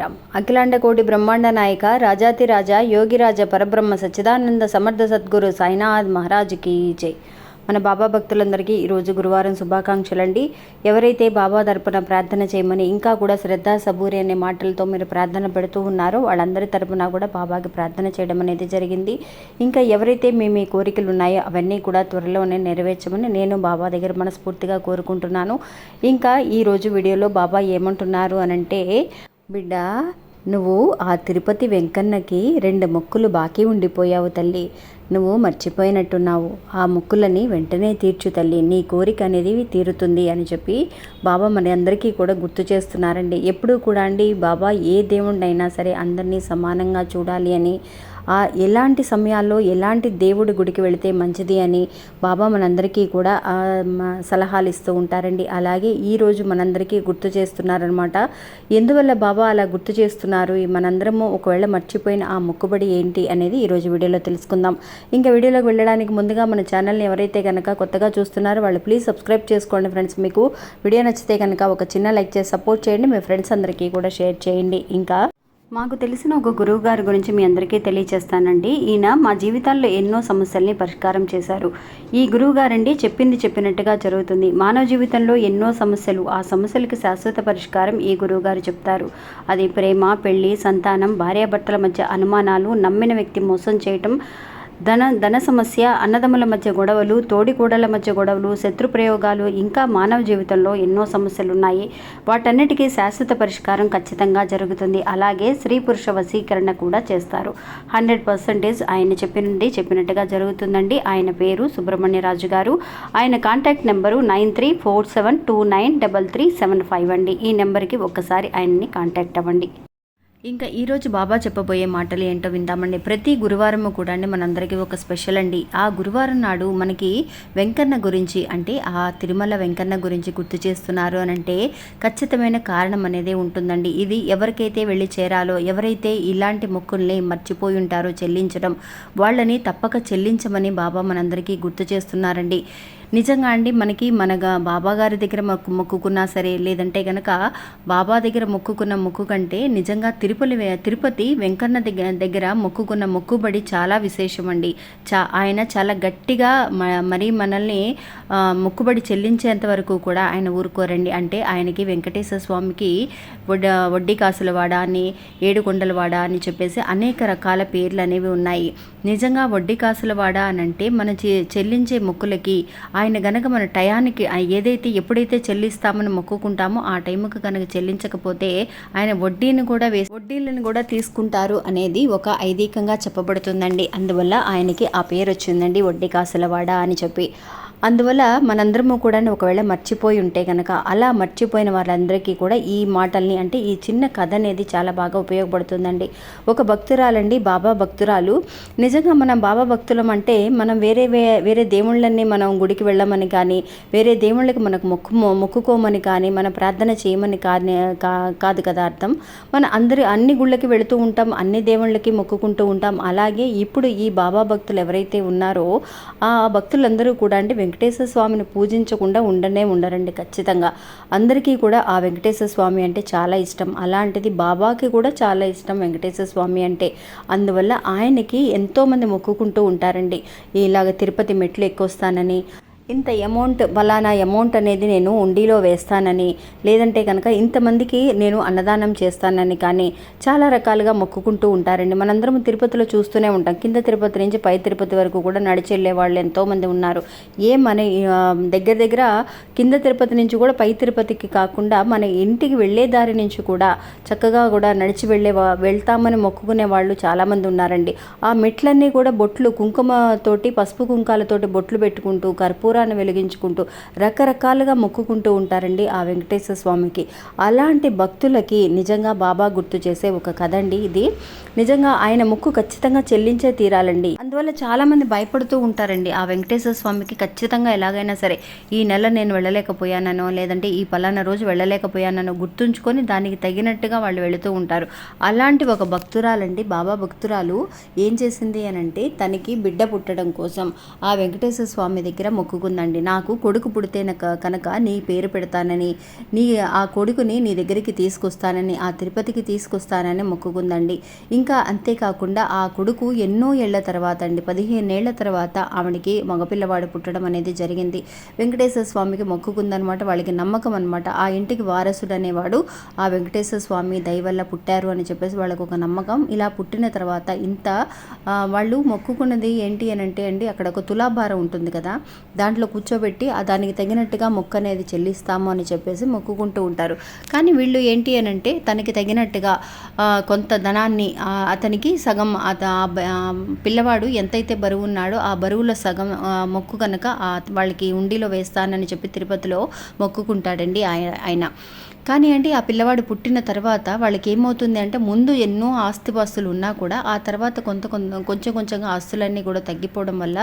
సాయిరామ్ అఖిలాండ కోటి బ్రహ్మాండ నాయక రాజాతిరాజా యోగిరాజ పరబ్రహ్మ సచ్చిదానంద సమర్థ సద్గురు సాయినాథ్ మహారాజుకి జై. మన బాబా భక్తులందరికీ ఈరోజు గురువారం శుభాకాంక్షలండి. ఎవరైతే బాబా తరపున ప్రార్థన చేయమని ఇంకా కూడా శ్రద్ధ సబూరి అనే మాటలతో మీరు ప్రార్థన పెడుతూ ఉన్నారో వాళ్ళందరి తరపున కూడా బాబాకి ప్రార్థన చేయడం అనేది జరిగింది. ఇంకా ఎవరైతే మీ మీ కోరికలు ఉన్నాయో అవన్నీ కూడా త్వరలోనే నెరవేర్చమని నేను బాబా దగ్గర మనస్ఫూర్తిగా కోరుకుంటున్నాను. ఇంకా ఈరోజు వీడియోలో బాబా ఏమంటున్నారు అనంటే బిడ్డ నువ్వు ఆ తిరుపతి వెంకన్నకి రెండు మొక్కులు బాకీ ఉండిపోయావు తల్లి. నువ్వు మర్చిపోయినట్టున్నావు. ఆ మొక్కులని వెంటనే తీర్చు తల్లి. నీ కోరిక అనేది తీరుతుంది అని చెప్పి బాబా మన అందరికీ కూడా గుర్తు చేస్తున్నారండి. ఎప్పుడూ కూడా అండి బాబా ఏ దేవుడినైనా సరే అందరినీ సమానంగా చూడాలి అని ఎలాంటి సమయాల్లో ఎలాంటి దేవుడి గుడికి వెళితే మంచిది అని బాబా మనందరికీ కూడా సలహాలు ఇస్తూ ఉంటారండి. అలాగే ఈరోజు మనందరికీ గుర్తు చేస్తున్నారనమాట ఎందువల్ల బాబా అలా గుర్తు చేస్తున్నారు? మనందరము ఒకవేళ మర్చిపోయిన ఆ మొక్కుబడి ఏంటి అనేది ఈరోజు వీడియోలో తెలుసుకుందాం. ఇంకా వీడియోలోకి వెళ్ళడానికి ముందుగా మన ఛానల్ని ఎవరైతే కనుక కొత్తగా చూస్తున్నారో వాళ్ళు ప్లీజ్ సబ్స్క్రైబ్ చేసుకోండి ఫ్రెండ్స్. మీకు వీడియో నచ్చితే కనుక ఒక చిన్న లైక్ చేసి సపోర్ట్ చేయండి. మీ ఫ్రెండ్స్ అందరికీ కూడా షేర్ చేయండి. ఇంకా మాకు తెలిసిన ఒక గురువు గారి గురించి మీ అందరికీ తెలియచేస్తానండి. ఈయన మా జీవితాల్లో ఎన్నో సమస్యల్ని పరిష్కారం చేశారు. ఈ గురువు గారండి చెప్పింది చెప్పినట్టుగా జరుగుతుంది. మానవ జీవితంలో ఎన్నో సమస్యలు ఆ సమస్యలకు శాశ్వత పరిష్కారం ఈ గురువు గారు చెప్తారు. అది ప్రేమ పెళ్ళి సంతానం భార్యాభర్తల మధ్య అనుమానాలు నమ్మిన వ్యక్తి మోసం చేయటం ధన ధన సమస్య అన్నదమ్ముల మధ్య గొడవలు తోడికోడల మధ్య గొడవలు శత్రు ప్రయోగాలు ఇంకా మానవ జీవితంలో ఎన్నో సమస్యలు ఉన్నాయి వాటన్నిటికీ శాశ్వత పరిష్కారం ఖచ్చితంగా జరుగుతుంది. అలాగే స్త్రీ పురుష వశీకరణ కూడా చేస్తారు. హండ్రెడ్ పర్సెంటేజ్ ఆయన చెప్పినండి చెప్పినట్టుగా జరుగుతుందండి. ఆయన పేరు సుబ్రహ్మణ్యరాజు గారు. ఆయన contact number nine three four seven two nine double three seven five అండి. ఈ నెంబర్కి ఒక్కసారి ఆయన్ని కాంటాక్ట్ అవ్వండి. ఇంకా ఈరోజు బాబా చెప్పబోయే మాటలు ఏంటో విందామండి. ప్రతి గురువారము కూడా అండి మనందరికీ ఒక స్పెషల్ అండి. ఆ గురువారం నాడు మనకి వెంకన్న గురించి అంటే ఆ తిరుమల వెంకన్న గురించి గుర్తు చేస్తున్నారు అని అంటే ఖచ్చితమైన కారణం అనేది ఉంటుందండి. ఇది ఎవరికైతే వెళ్ళి చేరాలో ఎవరైతే ఇలాంటి మొక్కుల్ని మర్చిపోయి ఉంటారో చెల్లించడం వాళ్ళని తప్పక చెల్లించమని బాబా మనందరికీ గుర్తు చేస్తున్నారండి. నిజంగా అండి మనకి మనగా బాబా గారి దగ్గర మొక్కు మొక్కుకున్నా సరే లేదంటే కనుక బాబా దగ్గర మొక్కుకున్న మొక్కు కంటే నిజంగా తిరుపతి తిరుపతి వెంకన్న దగ్గర దగ్గర మొక్కుకున్న మొక్కుబడి చాలా విశేషం అండి. చా ఆయన చాలా గట్టిగా మ- మరి మనల్ని మొక్కుబడి చెల్లించేంత వరకు కూడా ఆయన ఊరుకోరండి. అంటే ఆయనకి వెంకటేశ్వర స్వామికి వడ్డ వడ్డీ కాసుల వాడ అని ఏడుకొండల వాడ అని చెప్పేసి అనేక రకాల పేర్లు అనేవి ఉన్నాయి. నిజంగా వడ్డీ కాసుల వాడ అని అంటే మన చె- చెల్లించే మొక్కులకి ఆయన గనక మన టయానికి ఏదైతే ఎప్పుడైతే చెల్లిస్తామని మొక్కుకుంటామో ఆ టైంకి కనుక చెల్లించకపోతే ఆయన వడ్డీని కూడా వేసి వడ్డీలను కూడా తీసుకుంటారు అనేది ఒక ఐదీకంగా చెప్పబడుతుందండి. అందువల్ల ఆయనకి ఆ పేరు వచ్చిందండి వడ్డీ కాసులవాడ అని చెప్పి. అందువల్ల మనందరము కూడా ఒకవేళ మర్చిపోయి ఉంటే కనుక అలా మర్చిపోయిన వాళ్ళందరికీ కూడా ఈ మాటల్ని అంటే ఈ చిన్న కథ అనేది చాలా బాగా ఉపయోగపడుతుందండి. ఒక భక్తురాలండి బాబా భక్తురాలు. నిజంగా మనం బాబా భక్తులం అంటే మనం వేరే వేరే దేవుళ్ళని మనం గుడికి వెళ్ళమని కానీ వేరే దేవుళ్ళకి మనకు మొక్కు మొక్కుకోమని కానీ మన ప్రార్థన చేయమని కానీ కా- కాదు కదా అర్థం. మన అందరి అన్ని గుళ్ళకి వెళుతూ ఉంటాం అన్ని దేవుళ్ళకి మొక్కుకుంటూ ఉంటాం. అలాగే ఇప్పుడు ఈ బాబా భక్తులు ఎవరైతే ఉన్నారో ఆ భక్తులందరూ కూడా అంటే వెంకటేశ్వర స్వామిని పూజించకుండా ఉండనే ఉండరండి ఖచ్చితంగా. అందరికీ కూడా ఆ వెంకటేశ్వర స్వామి అంటే చాలా ఇష్టం. అలాంటిది బాబాకి కూడా చాలా ఇష్టం వెంకటేశ్వర స్వామి అంటే. అందువల్ల ఆయనకి ఎంతోమంది మొక్కుకుంటూ ఉంటారండి. ఇలాగ తిరుపతి మెట్లు ఎక్కొస్తానని ఇంత అమౌంట్ బలానా అమౌంట్ అనేది నేను ఉండిలో వేస్తానని లేదంటే కనుక ఇంతమందికి నేను అన్నదానం చేస్తానని కానీ చాలా రకాలుగా మొక్కుకుంటూ ఉంటారండి. మనందరం తిరుపతిలో చూస్తూనే ఉంటాం. కింద తిరుపతి నుంచి పై తిరుపతి వరకు కూడా నడిచి వెళ్ళే వాళ్ళు ఎంతోమంది ఉన్నారు. ఏ మన దగ్గర దగ్గర కింద తిరుపతి నుంచి కూడా పై తిరుపతికి కాకుండా మన ఇంటికి వెళ్ళే దారి నుంచి కూడా చక్కగా కూడా నడిచి వెళ్ళే వెళ్తామని మొక్కుకునే వాళ్ళు చాలామంది ఉన్నారండి. ఆ మెట్లన్నీ కూడా బొట్లు కుంకుమతోటి పసుపు కుంకాలతోటి బొట్లు పెట్టుకుంటూ కర్పూరాన్ని వెలిగించుకుంటూ రకరకాలుగా మొక్కుకుంటూ ఉంటారండి ఆ వెంకటేశ్వర స్వామికి. అలాంటి భక్తులకి నిజంగా బాబా గుర్తు చేసే ఒక కథ అండి ఇది. నిజంగా ఆయన మొక్కు ఖచ్చితంగా చెల్లించే తీరాలండి. అందువల్ల చాలామంది భయపడుతూ ఉంటారండి ఆ వెంకటేశ్వర స్వామికి ఖచ్చితంగా ఎలాగైనా సరే ఈ నెల నేను వెళ్ళలేకపోయానో లేదంటే ఈ పలానా రోజు వెళ్ళలేకపోయానో గుర్తుంచుకొని దానికి తగినట్టుగా వాళ్ళు వెళుతూ ఉంటారు. అలాంటి ఒక భక్తురాలండి బాబా భక్తురాలు ఏం చేసింది అని అంటే తనకి బిడ్డ పుట్టడం కోసం ఆ వెంకటేశ్వర స్వామి దగ్గర మొక్కుకుంది. మొక్కుకుందండి నాకు కొడుకు పుడితే కనుక నీ పేరు పెడతానని నీ ఆ కొడుకుని నీ దగ్గరికి తీసుకొస్తానని ఆ తిరుపతికి తీసుకొస్తానని మొక్కుకుందండి. ఇంకా అంతేకాకుండా ఆ కొడుకు ఎన్నో ఏళ్ళ తర్వాత అండి పదిహేనేళ్ళ తర్వాత ఆవిడకి మగపిల్లవాడు పుట్టడం అనేది జరిగింది. వెంకటేశ్వర స్వామికి మొక్కుకుందనమాట. వాళ్ళకి నమ్మకం అనమాట. ఆ ఇంటికి వారసుడు అనేవాడు ఆ వెంకటేశ్వర స్వామి దయవల్ల పుట్టారు అని చెప్పేసి వాళ్ళకు ఒక నమ్మకం. ఇలా పుట్టిన తర్వాత ఇంత వాళ్ళు మొక్కుకున్నది ఏంటి అని అంటే అండి అక్కడ ఒక తులాభారం ఉంటుంది కదా దాంట్లో కూర్చోబెట్టి ఆ దానికి తగినట్టుగా మొక్క అనేది చెల్లిస్తాము అని చెప్పేసి మొక్కుకుంటూ ఉంటారు. కానీ వీళ్ళు ఏంటి అని అంటే తనకి తగినట్టుగా కొంత ధనాన్ని అతనికి సగం అత- ఆ పిల్లవాడు ఎంతైతే బరువు ఉన్నాడో ఆ బరువులో సగం మొక్కు కనుక వాళ్ళకి ఉండిలో వేస్తానని చెప్పి తిరుపతిలో మొక్కుకుంటాడండి ఆయన ఆయన. కానీ అండి ఆ పిల్లవాడు పుట్టిన తర్వాత వాళ్ళకి ఏమవుతుంది అంటే ముందు ఎన్నో ఆస్తిపాస్తులు ఉన్నా కూడా ఆ తర్వాత కొంత కొంత కొంచెం కొంచెంగా ఆస్తులన్నీ కూడా తగ్గిపోవడం వల్ల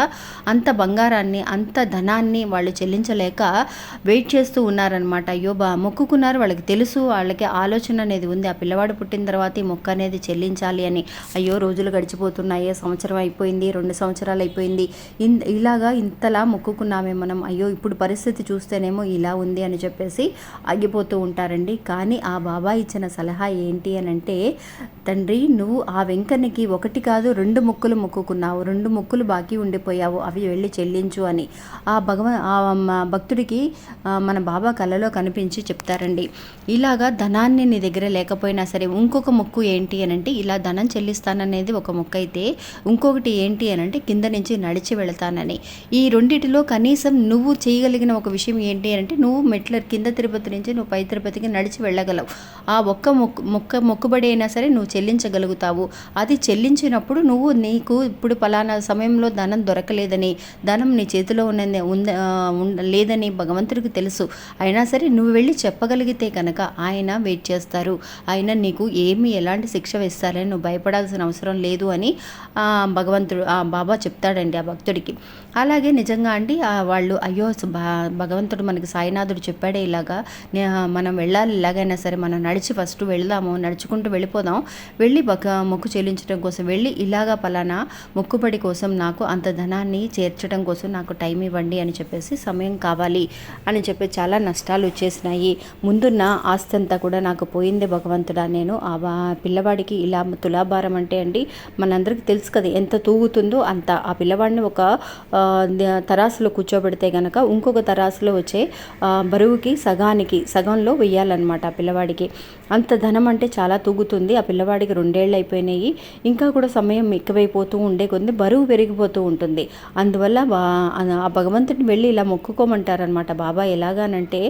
అంత బంగారాన్ని అంత ధనాన్ని వాళ్ళు చెల్లించలేక వెయిట్ చేస్తూ ఉన్నారనమాట అయ్యో బా మొక్కుకున్నారు. వాళ్ళకి తెలుసు వాళ్ళకి ఆలోచన అనేది ఉంది. ఆ పిల్లవాడు పుట్టిన తర్వాత ఈ మొక్క అనేది చెల్లించాలి అని. అయ్యో రోజులు గడిచిపోతున్నాయి. సంవత్సరం అయిపోయింది రెండు సంవత్సరాలు అయిపోయింది. ఇన్ ఇలాగా ఇంతలా మొక్కుకున్నామే మనం. అయ్యో ఇప్పుడు పరిస్థితి చూస్తేనేమో ఇలా ఉంది అని చెప్పేసి ఆగిపోతూ చేశారండి కానీ ఆ బాబా ఇచ్చిన సలహా ఏంటి అని అంటే తండ్రి నువ్వు ఆ వెంకన్నకి ఒకటి కాదు రెండు ముక్కులు మొక్కుకున్నావు. రెండు ముక్కులు బాకీ ఉండిపోయావు. అవి వెళ్ళి చెల్లించు అని. ఆ భగవ ఆ భక్తుడికి మన బాబా కళ్ళలో కనిపించి చెప్తారండి. ఇలాగా ధనాన్ని నీ దగ్గర లేకపోయినా సరే ఇంకొక మొక్కు ఏంటి అని అంటే ఇలా ధనం చెల్లిస్తాననేది ఒక మొక్కు అయితే ఇంకొకటి ఏంటి అని అంటే కింద నుంచి నడిచి వెళతానని. ఈ రెండిటిలో కనీసం నువ్వు చేయగలిగిన ఒక విషయం ఏంటి అని అంటే నువ్వు మెట్ల కింద తిరుపతి నుంచి నువ్వు పై తిరుపతికి నడిచి వెళ్ళగలవు. ఆ ఒక్క మొక్కు మొక్క మొక్కుబడి అయినా సరే నువ్వు చెల్లించగలుగుతావు. అది చెల్లించినప్పుడు నువ్వు నీకు ఇప్పుడు పలానా సమయంలో ధనం దొరకలేదని ధనం నీ చేతిలో ఉన్నది ఉంద లేదని భగవంతుడికి తెలుసు. అయినా సరే నువ్వు వెళ్ళి చెప్పగలిగితే కనుక ఆయన వెయిట్ చేస్తారు. ఆయన నీకు ఏమి ఎలాంటి శిక్ష వేస్తారని నువ్వు భయపడాల్సిన అవసరం లేదు అని భగవంతుడు ఆ బాబా చెప్తాడండి ఆ భక్తుడికి. అలాగే నిజంగా అండి వాళ్ళు అయ్యో భగవంతుడు మనకి సాయినాథుడు చెప్పాడే ఇలాగా మనం వెళ్ళాలి ఎలాగైనా సరే మనం నడిచి ఫస్ట్ వెళ్దాము నడుచుకుంటూ వెళ్ళిపోదాం. వెళ్ళి బక మొక్కు చెల్లించడం కోసం వెళ్ళి ఇలాగా పలానా మొక్కుబడి కోసం నాకు అంత ధనాన్ని చేర్చడం కోసం నాకు టైం ఇవ్వండి అని చెప్పేసి సమయం కావాలి అని చెప్పి చాలా నష్టాలు వచ్చేసినాయి. ముందున్న ఆస్తి అంతా కూడా నాకు పోయింది భగవంతుడా. నేను ఆ పిల్లవాడికి ఇలా తులాభారం అంటే అండి మనందరికీ తెలుసు కదా ఎంత తూగుతుందో అంత. ఆ పిల్లవాడిని ఒక తరాసులో కూర్చోబెడితే గనక ఇంకొక తరాసులో వచ్చే బరువుకి సగానికి సగంలో వెయ్యి ఇవ్వాలన్నమాట ఆ పిల్లవాడికి. అంత ధనం అంటే చాలా తూగుతుంది. ఆ పిల్లవాడికి రెండేళ్ళు అయిపోయినాయి. ఇంకా కూడా సమయం ఎక్కువైపోతూ ఉండే కొద్ది బరువు పెరిగిపోతూ ఉంటుంది. అందువల్ల ఆ భగవంతుడిని వెళ్ళి ఇలా మొక్కుకోమంటారనమాట బాబా ఎలాగానంటే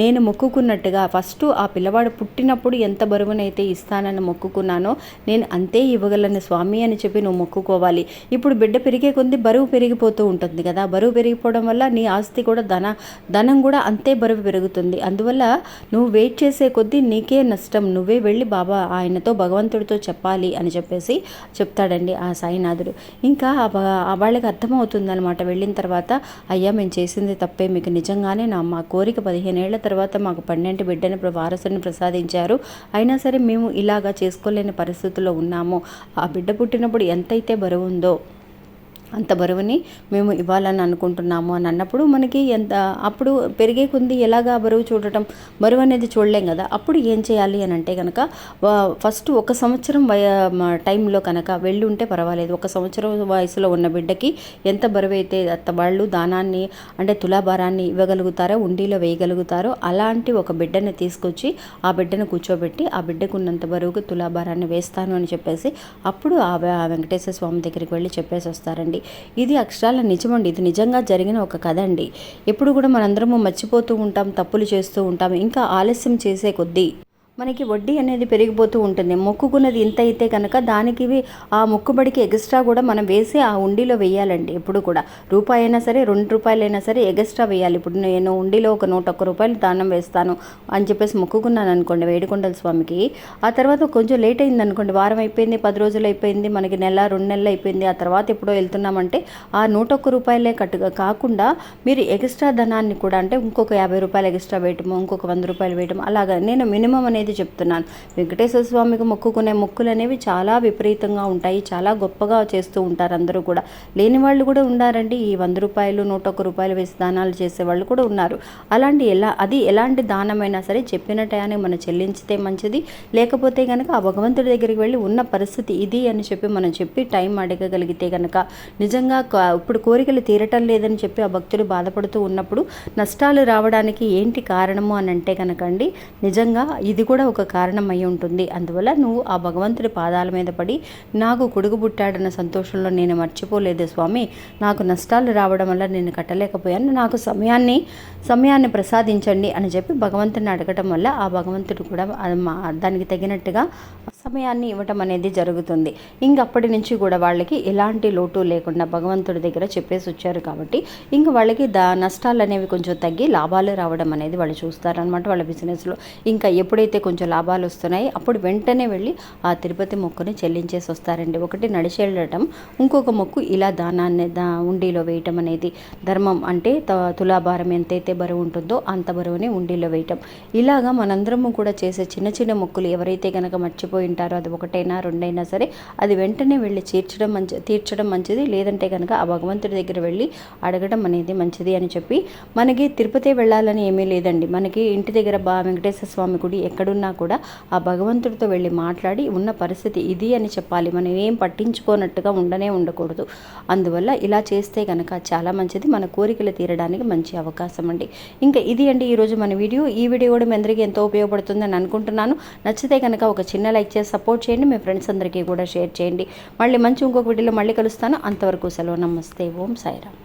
నేను మొక్కుకున్నట్టుగా ఫస్ట్ ఆ పిల్లవాడు పుట్టినప్పుడు ఎంత బరువునైతే ఇస్తానని మొక్కుకున్నానో నేను అంతే ఇవ్వగలను స్వామి అని చెప్పి నువ్వు మొక్కుకోవాలి. ఇప్పుడు బిడ్డ పెరిగే కొద్ది బరువు పెరిగిపోతూ ఉంటుంది కదా. బరువు పెరిగిపోవడం వల్ల నీ ఆస్తి కూడా ధన ధనం కూడా అంతే బరువు పెరుగుతుంది. అందువల్ల నువ్వు వెయిట్ చేసే కొద్దీ నీకే నష్టం. నువ్వే వెళ్ళి బాబా ఆయనతో భగవంతుడితో చెప్పాలి అని చెప్పేసి చెప్తాడండి ఆ సాయినాథుడు. ఇంకా ఆ వాళ్ళకి అర్థమవుతుంది అనమాట వెళ్ళిన తర్వాత అయ్యా మేము చేసింది తప్పే. మీకు నిజంగానే నా మా కోరిక పదిహేనేళ్ళ తర్వాత మాకు పన్నెండు బిడ్డని వారసుని ప్రసాదించారు. అయినా సరే మేము ఇలాగా చేసుకోలేని పరిస్థితుల్లో ఉన్నాము. ఆ బిడ్డ పుట్టినప్పుడు ఎంతైతే బరువు ఉందో అంత బరువుని మేము ఇవ్వాలని అనుకుంటున్నాము అని అన్నప్పుడు మనకి ఎంత అప్పుడు పెరిగే కొంది ఎలాగా బరువు చూడటం? బరువు అనేది చూడలేం కదా. అప్పుడు ఏం చేయాలి అని అంటే కనుక ఫస్ట్ ఒక సంవత్సరం వయ టైంలో కనుక వెళ్ళి ఉంటే పర్వాలేదు. ఒక సంవత్సరం వయసులో ఉన్న బిడ్డకి ఎంత బరువు అయితే అత్త వాళ్ళు దానాన్ని అంటే తులాభారాన్ని ఇవ్వగలుగుతారో ఉండిలో వేయగలుగుతారో అలాంటి ఒక బిడ్డని తీసుకొచ్చి ఆ బిడ్డను కూర్చోబెట్టి ఆ బిడ్డకు ఉన్నంత బరువుకు తులాభారాన్ని వేస్తాను అని చెప్పేసి అప్పుడు ఆ వెంకటేశ్వర స్వామి దగ్గరికి వెళ్ళి చెప్పేసి వస్తారండి ఇది అక్షరాల నిజమండి ఇది నిజంగా జరిగిన ఒక కథ అండి. ఎప్పుడు కూడా మనందరము మర్చిపోతూ ఉంటాం తప్పులు చేస్తూ ఉంటాం ఇంకా ఆలస్యం చేసే కొద్దీ మనకి వడ్డీ అనేది పెరిగిపోతూ ఉంటుంది. మొక్కుకున్నది ఇంత అయితే కనుక దానికి ఆ మొక్కుబడికి ఎక్స్ట్రా కూడా మనం వేసి ఆ ఉండిలో వేయాలండి ఎప్పుడు కూడా. రూపాయి అయినా సరే రెండు రూపాయలైనా సరే ఎక్స్ట్రా వేయాలి. ఇప్పుడు నేను ఉండిలో ఒక నూట ఒక్క రూపాయలు దానం వేస్తాను అని చెప్పేసి మొక్కుకున్నాను అనుకోండి వేడుకొండల స్వామికి. ఆ తర్వాత కొంచెం లేట్ అయింది అనుకోండి వారం అయిపోయింది పది రోజులు అయిపోయింది మనకి నెల రెండు నెలలు అయిపోయింది ఆ తర్వాత ఎప్పుడో వెళ్తున్నామంటే ఆ నూట ఒక్క రూపాయలే కట్టుగా కాకుండా మీరు ఎక్స్ట్రా ధనాన్ని కూడా అంటే ఇంకొక యాభై రూపాయలు ఎక్స్ట్రా వేయటము ఇంకొక వంద రూపాయలు వేయటం అలాగా నేను మినిమం అనేది అనేది చెప్తున్నాను. వెంకటేశ్వర స్వామికి మొక్కుకునే మొక్కులు అనేవి చాలా విపరీతంగా ఉంటాయి. చాలా గొప్పగా చేస్తూ ఉంటారు అందరూ కూడా. లేని వాళ్ళు కూడా ఉన్నారండి ఈ వంద రూపాయలు నూట ఒక్క రూపాయలు వేసి దానాలు చేసే వాళ్ళు కూడా ఉన్నారు. అలాంటి ఎలా అది ఎలాంటి దానమైనా సరే చెప్పిన టయానికి మనం చెల్లించితే మంచిది. లేకపోతే కనుక ఆ భగవంతుడి దగ్గరికి వెళ్ళి ఉన్న పరిస్థితి ఇది అని చెప్పి మనం చెప్పి టైం అడగగలిగితే కనుక నిజంగా ఇప్పుడు కోరికలు తీరటం లేదని చెప్పి ఆ భక్తులు బాధపడుతూ ఉన్నప్పుడు నష్టాలు రావడానికి ఏంటి కారణము అని అంటే కనుకండి నిజంగా ఇది కూడా ఒక కారణం అయి ఉంటుంది. అందువల్ల నువ్వు ఆ భగవంతుడి పాదాల మీద పడి నాకు కొడుకు పుట్టాడన్న సంతోషంలో నేను మర్చిపోలేదు స్వామి. నాకు నష్టాలు రావడం వల్ల నేను కట్టలేకపోయాను. నాకు సమయాన్ని సమయాన్ని ప్రసాదించండి అని చెప్పి భగవంతుని అడగటం వల్ల ఆ భగవంతుడు కూడా మా- దానికి తగినట్టుగా సమయాన్ని ఇవ్వటం అనేది జరుగుతుంది. ఇంకప్పటి నుంచి కూడా వాళ్ళకి ఎలాంటి లోటు లేకుండా భగవంతుడి దగ్గర చెప్పేసి వచ్చారు కాబట్టి ఇంక వాళ్ళకి దా నష్టాలు అనేవి కొంచెం తగ్గి లాభాలు రావడం అనేది వాళ్ళు చూస్తారనమాట వాళ్ళ బిజినెస్లో. ఇంకా ఎప్పుడైతే కొంచెం లాభాలు వస్తున్నాయి అప్పుడు వెంటనే వెళ్ళి ఆ తిరుపతి మొక్కుని చెల్లించేసి వస్తారండి. ఒకటి నడిచెళ్ళటం ఇంకొక మొక్కు ఇలా దానాన్ని దా ఉండీలో వేయటం అనేది. ధర్మం అంటే త- తులాభారం ఎంతైతే బరువు ఉంటుందో అంత బరువుని ఉండిలో వేయటం. ఇలాగా మనందరము కూడా చేసే చిన్న చిన్న మొక్కులు ఎవరైతే కనుక మర్చిపోయి వింటారో. అది ఒకటైనా రెండైనా సరే అది వెంటనే వెళ్ళి తీర్చడం మంచి తీర్చడం మంచిది. లేదంటే కనుక ఆ భగవంతుడి దగ్గర వెళ్ళి అడగడం అనేది మంచిది అని చెప్పి మనకి తిరుపతి వెళ్ళాలని ఏమీ లేదండి. మనకి ఇంటి దగ్గర బా వెంకటేశ్వర స్వామి గుడి ఎక్కడున్నా కూడా ఆ భగవంతుడితో వెళ్ళి మాట్లాడి ఉన్న పరిస్థితి ఇది అని చెప్పాలి. మనం ఏం పట్టించుకోనట్టుగా ఉండనే ఉండకూడదు. అందువల్ల ఇలా చేస్తే కనుక చాలా మంచిది. మన కోరికలు తీరడానికి మంచి అవకాశం అండి. ఇంకా ఇది అండి ఈరోజు మన వీడియో. ఈ వీడియో కూడా మీ అందరికీ ఎంతో ఉపయోగపడుతుందని అనుకుంటున్నాను. నచ్చితే కనుక ఒక చిన్న లైక్ చేసి సపోర్ట్ చేయండి మీ ఫ్రెండ్స్ అందరికీ కూడా షేర్ చేయండి. మళ్ళీ మంచి ఇంకొక వీడియోలో మళ్ళీ కలుస్తాను. అంతవరకు సెలవు. నమస్తే. ఓం సాయిరామ్.